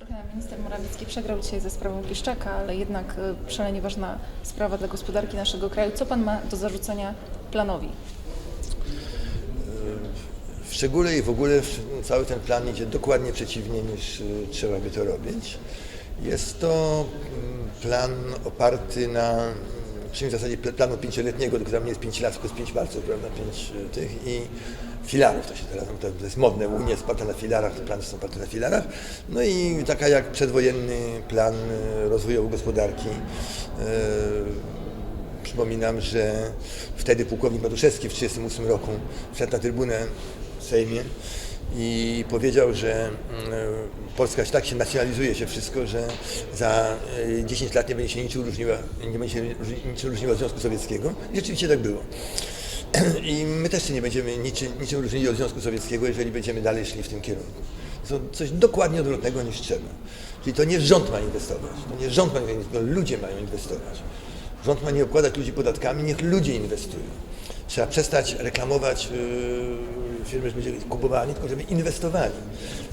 Trochę minister Morawiecki przegrał dzisiaj ze sprawą Kiszczaka, ale jednak y, szalenie ważna sprawa dla gospodarki naszego kraju. Co pan ma do zarzucenia planowi? W szczególe i w ogóle w- cały ten plan idzie dokładnie przeciwnie niż y, trzeba by to robić. Jest to mm, plan oparty na czymś w zasadzie pl- planu pięcioletniego, tylko tam nie jest pięć lat, tylko jest pięć palców, prawda, pięć y, tych i filarów to się teraz, to jest modne, Unia jest oparta na filarach, te plany są oparte na filarach. No i taka jak przedwojenny plan y, rozwoju gospodarki. y, Przypominam, że wtedy pułkownik Matuszewski w 1938 roku wszedł na trybunę w Sejmie i powiedział, że mm, Polska tak się nacjonalizuje się wszystko, że za y, 10 lat nie będzie się niczym różniła, nie będzie się różniła od Związku Sowieckiego. I rzeczywiście tak było. I my też się nie będziemy niczym, niczym różnili od Związku Sowieckiego, jeżeli będziemy dalej szli w tym kierunku. To coś dokładnie odwrotnego niż trzeba. Czyli to nie rząd ma inwestować, to nie rząd ma inwestować, to ludzie mają inwestować. Rząd ma nie obkładać ludzi podatkami, niech ludzie inwestują. Trzeba przestać reklamować yy, firmy, żeby ludzie kupowali, tylko żeby inwestowali.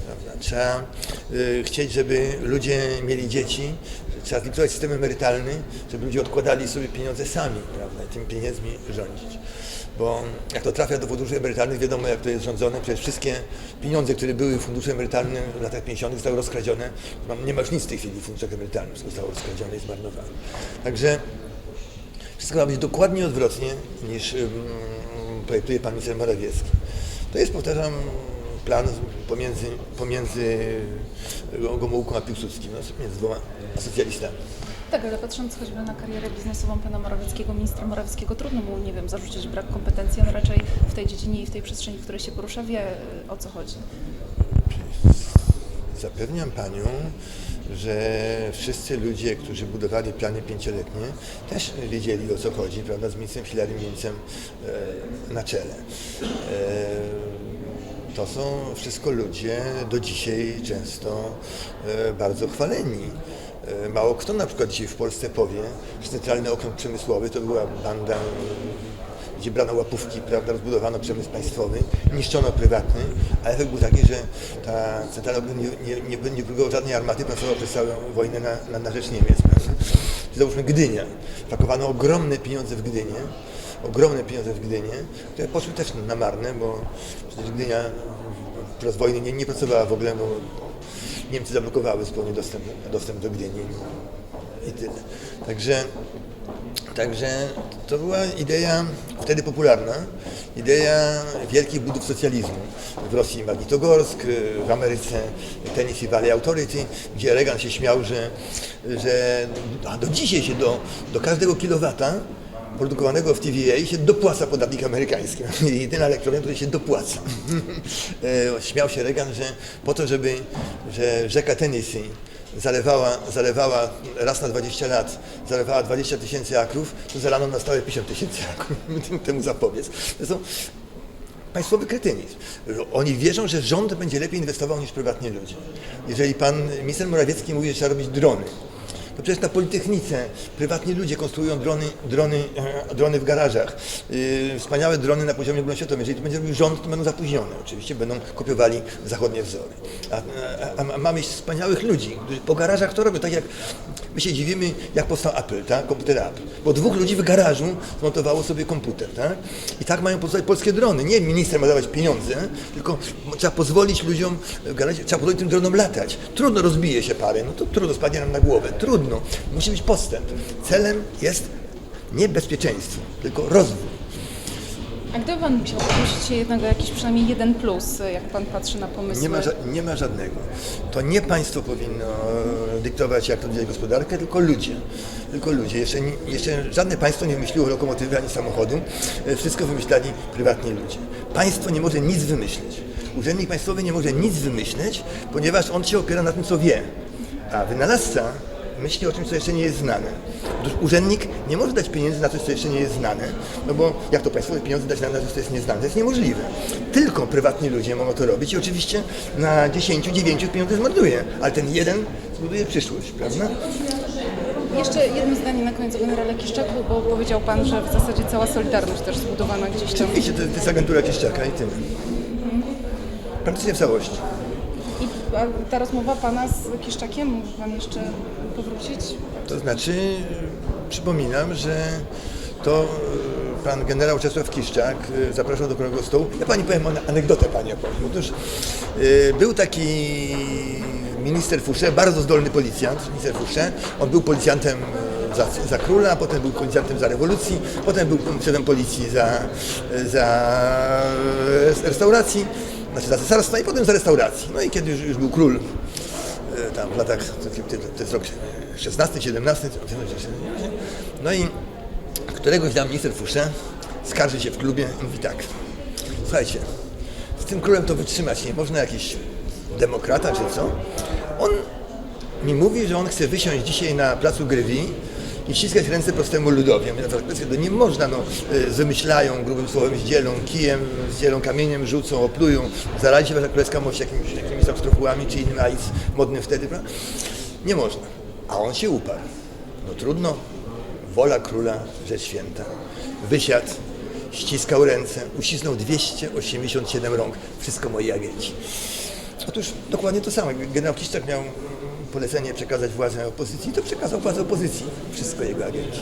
Prawda? Trzeba yy, chcieć, żeby ludzie mieli dzieci, trzeba zlikwidować system emerytalny, żeby ludzie odkładali sobie pieniądze sami prawda? i tymi pieniędzmi rządzić. Bo jak to trafia do funduszy emerytalnych, wiadomo jak to jest rządzone, przecież wszystkie pieniądze, które były w funduszu emerytalnym w latach 50. zostały rozkradzione. Nie ma już nic w tej chwili w funduszach emerytalnych, zostało rozkradzione i zmarnowane. Także wszystko ma być dokładnie odwrotnie niż ym, projektuje pan minister Morawiecki. To jest, powtarzam, plan pomiędzy, pomiędzy Gomułką a Piłsudskim, no, między dwoma socjalistami. Tak, ale patrząc choćby na karierę biznesową pana Morawieckiego, ministra Morawieckiego, trudno mu, nie wiem, zarzucić brak kompetencji. On raczej w tej dziedzinie i w tej przestrzeni, w której się porusza, wie y, o co chodzi. Zapewniam panią, że wszyscy ludzie, którzy budowali plany pięcioletnie, też wiedzieli o co chodzi, prawda, z ministrem Hilarym Mielcem e, na czele. E, to są wszystko ludzie do dzisiaj często e, bardzo chwaleni. Mało kto na przykład dzisiaj w Polsce powie, że Centralny Okręg Przemysłowy to była banda gdzie brano łapówki, prawda, rozbudowano przemysł państwowy, niszczono prywatny, a efekt był taki, że ta centrala nie, nie, nie, nie wyglądała żadnej armaty, pracowała przez całą wojnę na, na, na rzecz Niemiec. Prawda. Załóżmy Gdynia. Pakowano ogromne pieniądze w Gdynię, ogromne pieniądze w Gdynię, które poszły też na marne, bo przecież Gdynia podczas wojny nie, nie pracowała w ogóle, bo Niemcy zablokowały zupełnie dostęp, dostęp do Gdyni i tyle. Także Także to była idea wtedy popularna, idea wielkich budów socjalizmu. W Rosji Magnitogorsk, w Ameryce Tennessee Valley Authority, gdzie Reagan się śmiał, że, że a do dzisiaj się do, do każdego kilowata produkowanego w TVA się dopłaca podatnik amerykański. Jedyna elektrownia, która się dopłaca. E, Śmiał się Reagan, że po to, żeby że rzeka Tennessee zalewała, zalewała raz na 20 lat, zalewała 20 tysięcy akrów, to zalano na stałe 50 tysięcy akrów. Temu zapobiec. To są państwowy kretynizm. Oni wierzą, że rząd będzie lepiej inwestował niż prywatni ludzie. Jeżeli pan minister Morawiecki mówi, że trzeba robić drony, to przecież na Politechnice prywatni ludzie konstruują drony, drony, e, drony w garażach. Yy, wspaniałe drony na poziomie ogólnoświatowym. Jeżeli to będzie robił rząd, to będą zapóźnione. Oczywiście będą kopiowali zachodnie wzory. A, a, a mamy wspaniałych ludzi, którzy po garażach to robią. Tak jak my się dziwimy, jak powstał Apple, tak? komputer Apple. Bo dwóch ludzi w garażu zmontowało sobie komputer. Tak? I tak mają powstać polskie drony. Nie minister ma dawać pieniądze, tylko trzeba pozwolić ludziom w garażie, trzeba pozwolić tym dronom latać. Trudno rozbije się parę, no to trudno spadnie nam na głowę. Trudno. Musi być postęp. Celem jest nie bezpieczeństwo, tylko rozwój. A gdyby pan musiał podnosić się jednak o jakiś przynajmniej jeden plus, jak pan patrzy na pomysły? Nie ma, nie ma żadnego. To nie państwo powinno dyktować, jak rozwijać gospodarkę, tylko ludzie. Tylko ludzie. Jeszcze, nie- jeszcze żadne państwo nie wymyśliło lokomotywy ani samochodu. E, Wszystko wymyślali prywatni ludzie. Państwo nie może nic wymyślić. Urzędnik państwowy nie może nic wymyśleć, ponieważ on się opiera na tym, co wie. A wynalazca myśli o czymś, co jeszcze nie jest znane. Otóż urzędnik nie może dać pieniędzy na coś, co jeszcze nie jest znane, no bo jak to państwowe pieniądze dać na coś, co jest nieznane? To jest niemożliwe. Tylko prywatni ludzie mogą to robić i oczywiście na 10, 9 pieniądze zmarnuje, ale ten jeden zbuduje przyszłość, prawda? Jeszcze jedno zdanie na koniec o generale Kiszczaku, bo powiedział pan, że w zasadzie cała Solidarność też zbudowana gdzieś tam. Oczywiście to, to jest agentura Kiszczaka i tyle. Praktycznie w całości. I ta rozmowa pana z Kiszczakiem, mógł pan jeszcze powrócić? To znaczy, przypominam, że to e, pan generał Czesław Kiszczak e, zapraszał do krągłego stołu. Ja pani powiem ane- anegdotę pani opowiem. Otóż e, był taki minister Fusze, bardzo zdolny policjant, minister Fusze. On był policjantem za, za króla, potem był policjantem za rewolucji, potem był szefem policji za, za restauracji, znaczy za cesarstwa i potem za restauracji. No i kiedy już, już był król e, tam w latach, to, jest rok 16, 17, no i któregoś tam minister Fusze skarży się w klubie i mówi tak, słuchajcie, z tym królem to wytrzymać nie można, jakiś demokrata czy co, on mi mówi, że on chce wysiąść dzisiaj na placu Grywi i ściskać ręce prostemu ludowi. Mówię, "No, to nie można, no, y, wymyślają, grubym słowem zdzielą kijem, zdzielą kamieniem, rzucą, oplują, zarazi się wasza królewska mość jakimiś, jakimiś obstropułami czy innym AIDS modnym wtedy, prawda? Nie można. A on się uparł. No trudno, wola króla, rzecz święta. Wysiadł, ściskał ręce, uścisnął 287 rąk. Wszystko moi agenci. Otóż dokładnie to samo. Generał Kiszczak miał polecenie przekazać władzę opozycji, to przekazał władzę opozycji. Wszystko jego agenci.